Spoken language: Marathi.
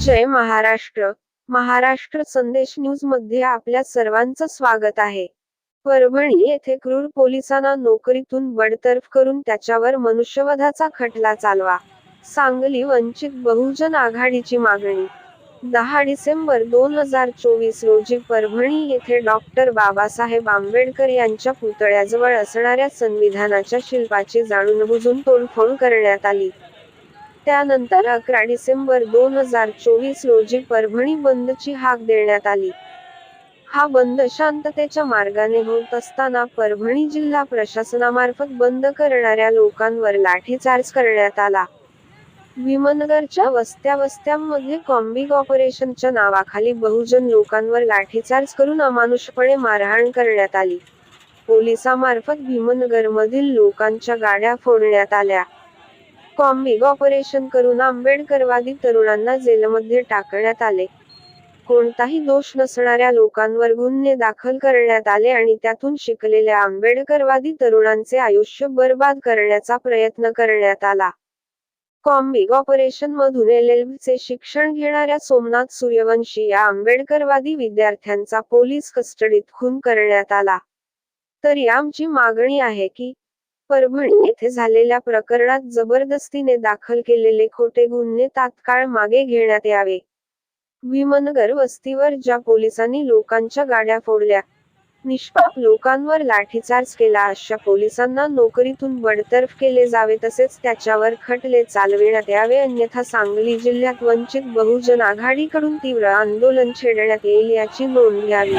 जय महाराष्ट्र. महाराष्ट्र संदेश न्यूजमध्ये आपल्या सर्वांचं स्वागत आहे. परभणी येथे क्रूर पोलिसांना नोकरीतून बडतर्फ करून त्याच्यावर मनुष्यवधाचा खटला चालवा. सांगली वंचित बहुजन आघाडीची मागणी. दहा डिसेंबर दोन हजार चोवीस रोजी परभणी येथे डॉक्टर बाबासाहेब आंबेडकर यांच्या पुतळ्याजवळ असणाऱ्या संविधानाच्या शिल्पाची जाणून बुजून तोडफोड करण्यात आली. त्यानंतर अकरा डिसेंबर दोन हजार चोवीस रोजी परभणी बंदची हाक देण्यात आली. हा बंद शांततेच्या मार्गाने होत असताना परभणी जिल्हा प्रशासनामार्फत बंद करणाऱ्या लोकांवर लाठीचार्ज करण्यात आला. भीमनगरच्या वस्त्या वस्त्यांमध्ये कॉम्बिंग ऑपरेशनच्या नावाखाली बहुजन लोकांवर लाठीचार्ज करून अमानुषपणे मारहाण करण्यात आली. पोलिसामार्फत भीमनगरमधील लोकांच्या गाड्या फोडण्यात आल्या. कॉम्बिंग ऑपरेशन करून आंबेडकरवादी तरुणांना जेलमध्ये टाकण्यात आले. कोणताही दोष नसणाऱ्या लोकांवर गुन्हे दाखल करण्यात आले आणि त्यातून शिकलेल्या आंबेडकरवादी तरुणांचे आयुष्य बर्बाद करण्याचा प्रयत्न करण्यात आला. कॉम्बिंग ऑपरेशन मधून एल चे शिक्षण घेणाऱ्या सोमनाथ सूर्यवंशी या आंबेडकरवादी विद्यार्थ्यांचा पोलीस कस्टडीत खून करण्यात आला. तरी आमची मागणी आहे की परभणी येथे झालेल्या प्रकरणात जबरदस्तीने दाखल केलेले खोटे गुन्हे तात्काळ मागे घेण्यात यावे. विमनगर वस्तीवर ज्या पोलिसांनी लोकांच्या गाड्या फोडल्या निष्पाप लोकांवर लाठीचार्ज केला अशा पोलिसांना नोकरीतून बडतर्फ केले जावे तसेच त्याच्यावर खटले चालविण्यात यावे अन्यथा सांगली जिल्ह्यात वंचित बहुजन आघाडीकडून तीव्र आंदोलन छेडण्यात येईल याची नोंद घ्यावी.